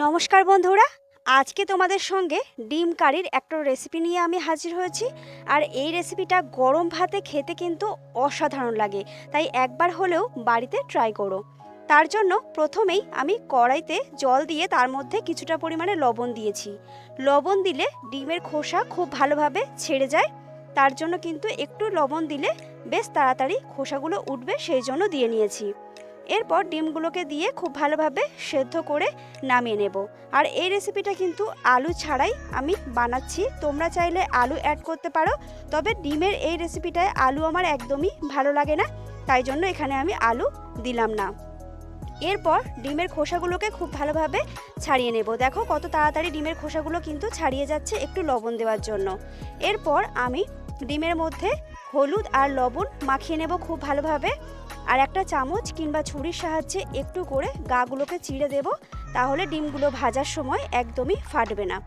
নমস্কার বন্ধুরা, আজকে তোমাদের সঙ্গে ডিম কারির একটা রেসিপি নিয়ে আমি হাজির হয়েছি। আর এই রেসিপিটা গরম ভাতে খেতে কিন্তু অসাধারণ লাগে, তাই একবার হলেও বাড়িতে ট্রাই করো। তার জন্য প্রথমেই আমি কড়াইতে জল দিয়ে তার মধ্যে কিছুটা পরিমাণে লবণ দিয়েছি। লবণ দিলে ডিমের খোসা খুব ভালোভাবে ছেড়ে যায়, তার জন্য কিন্তু একটু লবণ দিলে বেশ তাড়াতাড়ি খোসাগুলো উঠবে, সেই জন্য দিয়ে নিয়েছি। এরপর ডিমগুলোকে দিয়ে খুব ভালোভাবে সেদ্ধ করে নামিয়ে নেব। আর এই রেসিপিটা কিন্তু আলু ছাড়াই আমি বানাচ্ছি। তোমরা চাইলে আলু অ্যাড করতে পারো, তবে ডিমের এই রেসিপিটায় আলু আমার একদমই ভালো লাগে না, তাই জন্য এখানে আমি আলু দিলাম না। এরপর ডিমের খোসাগুলোকে খুব ভালোভাবে ছাড়িয়ে নেব। দেখো কত তাড়াতাড়ি ডিমের খোসাগুলো কিন্তু ছাড়িয়ে যাচ্ছে একটু লবণ দেওয়ার জন্য। এরপর আমি ডিমের মধ্যে হলুদ আর লবণ মাখিয়ে নেব খুব ভালোভাবে। আর একটা চামচ কিংবা ছুরির সাহায্যে একটু করে গাগুলোকে চিড়ে দেব, তাহলে ডিমগুলো ভাজার সময় একদমই ফাটবে না।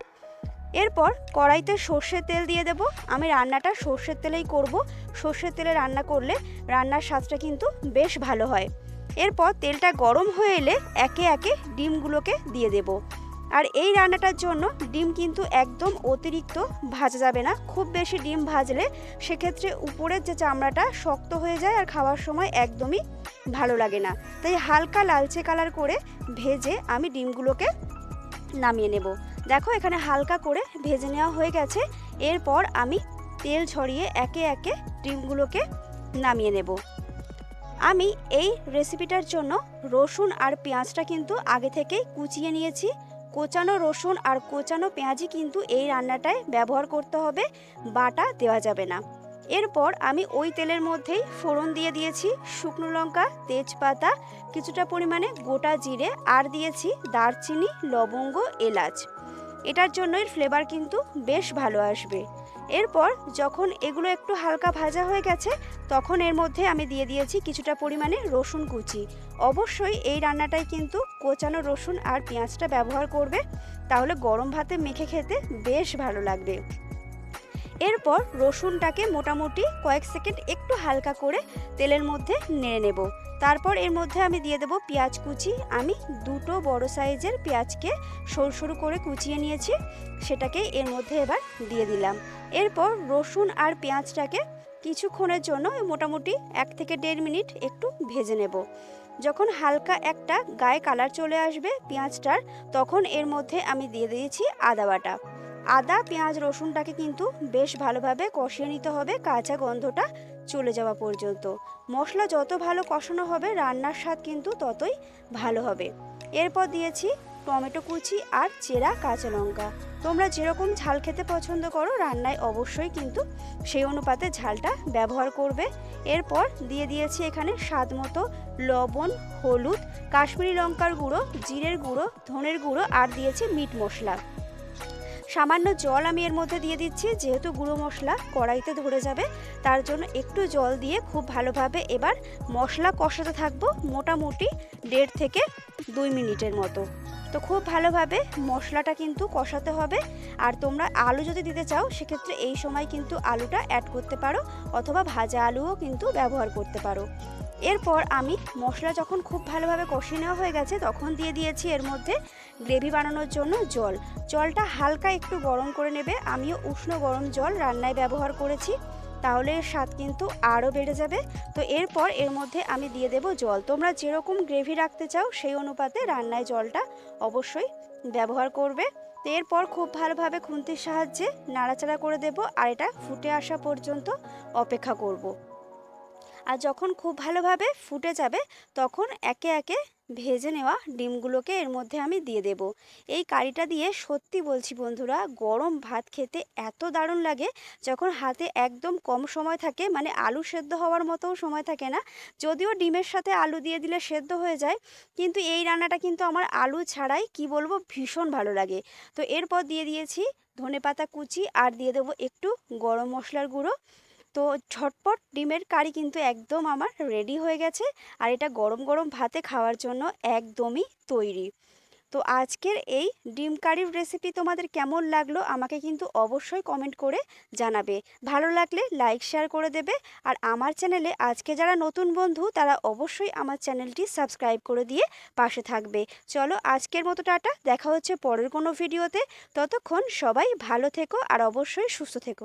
এরপর কড়াইতে সর্ষের তেল দিয়ে দেব। আমি রান্নাটা সর্ষের তেলেই করব। সর্ষের তেলে রান্না করলে রান্নার স্বাদটা কিন্তু বেশ ভালো হয়। এরপর তেলটা গরম হয়ে এলে একে একে ডিমগুলোকে দিয়ে দেব। আর এই রান্নাটার জন্য ডিম কিন্তু একদম অতিরিক্ত ভাজা যাবে না। খুব বেশি ডিম ভাজলে সেক্ষেত্রে উপরের যে চামড়াটা শক্ত হয়ে যায় আর খাওয়ার সময় একদমই ভালো লাগে না। তাই হালকা লালচে কালার করে ভেজে আমি ডিমগুলোকে নামিয়ে নেব। দেখো এখানে হালকা করে ভেজে নেওয়া হয়ে গেছে। এরপর আমি তেল ছড়িয়ে একে একে ডিমগুলোকে নামিয়ে নেব। আমি এই রেসিপিটার জন্য রসুন আর পেঁয়াজটা কিন্তু আগে থেকেই কুচিয়ে নিয়েছি। কোচানো রসুন আর কোচানো পেঁয়াজি কিন্তু এই রান্নাটায় ব্যবহার করতে হবে, বাটা দেওয়া যাবে না। এরপর আমি ওই তেলের মধ্যেই ফোড়ন দিয়ে দিয়েছি, শুকনো লঙ্কা, তেজপাতা, কিছুটা পরিমাণে গোটা জিরে, আর দিয়েছি দারচিনি, লবঙ্গ, এলাচ। এটার জন্যই ফ্লেভার কিন্তু বেশ ভালো আসবে। এরপর যখন এগুলো একটু হালকা ভাজা হয়ে গেছে, তখন এর মধ্যে আমি দিয়ে দিয়েছি কিছুটা পরিমাণে রসুন কুচি। অবশ্যই এই রান্নাটায় কিন্তু কোচানো রসুন আর পেঁয়াজটা ব্যবহার করবে, তাহলে গরম ভাতে মেখে খেতে বেশ ভালো লাগবে। এরপর রসুনটাকে মোটামুটি কয়েক সেকেন্ড একটু হালকা করে তেলের মধ্যে নেড়ে নেব। তারপর এর মধ্যে আমি দিয়ে দেবো পেঁয়াজ কুচি। আমি দুটো বড় সাইজের পেঁয়াজকে সরু সরু করে কুচিয়ে নিয়েছি, সেটাকে এর মধ্যে এবার দিয়ে দিলাম। এরপর রসুন আর পেঁয়াজটাকে কিছুক্ষণের জন্য মোটামুটি এক থেকে দেড় মিনিট একটু ভেজে নেব। যখন হালকা একটা গায়ে কালার চলে আসবে পেঁয়াজটার, তখন এর মধ্যে আমি দিয়ে দিয়েছি আদা বাটা। আদা, পেঁয়াজ, রসুনটাকে কিন্তু বেশ ভালোভাবে কষিয়ে নিতে হবে, কাঁচা গন্ধটা চলে যাওয়া পর্যন্ত। মশলা যত ভালো কষানো হবে, রান্নার স্বাদ কিন্তু ততই ভালো হবে। এরপর দিয়েছি টমেটো কুচি আর চেরা কাঁচা লঙ্কা। তোমরা যেরকম ঝাল খেতে পছন্দ করো, রান্নায় অবশ্যই কিন্তু সেই অনুপাতে ঝালটা ব্যবহার করবে। এরপর দিয়ে দিয়েছি এখানে স্বাদ মতো লবণ, হলুদ, কাশ্মীরি লঙ্কার গুঁড়ো, জিরের গুঁড়ো, ধনের গুঁড়ো আর দিয়েছি মিট মশলা। সামান্য জল আমি এর মধ্যে দিয়ে দিচ্ছি, যেহেতু গুঁড়ো মশলা কড়াইতে ধরে যাবে, তার জন্য একটু জল দিয়ে খুব ভালোভাবে এবার মশলা কষাতে থাকব মোটামুটি দেড় থেকে দুই মিনিটের মতো। তো খুব ভালোভাবে মশলাটা কিন্তু কষাতে হবে, আর তোমরা আলু যদি দিতে চাও, সেক্ষেত্রে এই সময় কিন্তু আলুটা অ্যাড করতে পারো, অথবা ভাজা আলুও কিন্তু ব্যবহার করতে পারো। এরপর আমি মশলা যখন খুব ভালোভাবে কষিয়ে নেওয়া হয়ে গেছে, তখন দিয়ে দিয়েছি এর মধ্যে গ্রেভি বানানোর জন্য জল। জলটা হালকা একটু গরম করে নেবে। আমিও উষ্ণ গরম জল রান্নায় ব্যবহার করেছি। তাহলে এর স্বাদ কিন্তু আরও বেড়ে যাবে। তো এরপর এর মধ্যে আমি দিয়ে দেব জল। তোমরা যেরকম গ্রেভি রাখতে চাও, সেই অনুপাতে রান্নায় জলটা অবশ্যই ব্যবহার করবে। তো এরপর খুব ভালোভাবে খুন্তির সাহায্যে নাড়াচাড়া করে দেব। আর এটা ফুটে আসা পর্যন্ত অপেক্ষা করব। আর যখন খুব ভালোভাবে ফুটে যাবে, তখন একে একে ভেজে নেওয়া ডিমগুলোকে এর মধ্যে আমি দিয়ে দেব। এই কারিটা দিয়ে সত্যি বলছি বন্ধুরা, গরম ভাত খেতে এত দারুণ লাগে যখন হাতে একদম কম সময় থাকে মানে আলু সেদ্ধ হওয়ার মতোও সময় থাকে না। যদিও ডিমের সাথে আলু দিয়ে দিলে সেদ্ধ হয়ে যায়, কিন্তু এই রান্নাটা কিন্তু আমার আলু ছাড়াই, কি বলব, ভীষণ ভালো লাগে। তো এরপর দিয়ে দিয়েছি ধনে পাতা কুচি আর দিয়ে দেবো একটু গরম মশলার গুঁড়ো। তো ঝটপট ডিমের কারি কিন্তু একদম আমার রেডি হয়ে গেছে। আর এটা গরম গরম ভাতে খাওয়ার জন্য একদমই তৈরি। তো আজকের এই ডিম কারির রেসিপি তোমাদের কেমন লাগল আমাকে কিন্তু অবশ্যই কমেন্ট করে জানাবে। ভালো লাগলে লাইক শেয়ার করে দেবে। আর আমার চ্যানেলে আজকে যারা নতুন বন্ধু, তারা অবশ্যই আমার চ্যানেলটি সাবস্ক্রাইব করে দিয়ে পাশে থাকবে। চলো আজকের মতো টাটা, দেখা হচ্ছে পরের কোনো ভিডিওতে ততক্ষণ সবাই ভালো থেকো আর অবশ্যই সুস্থ থেকো।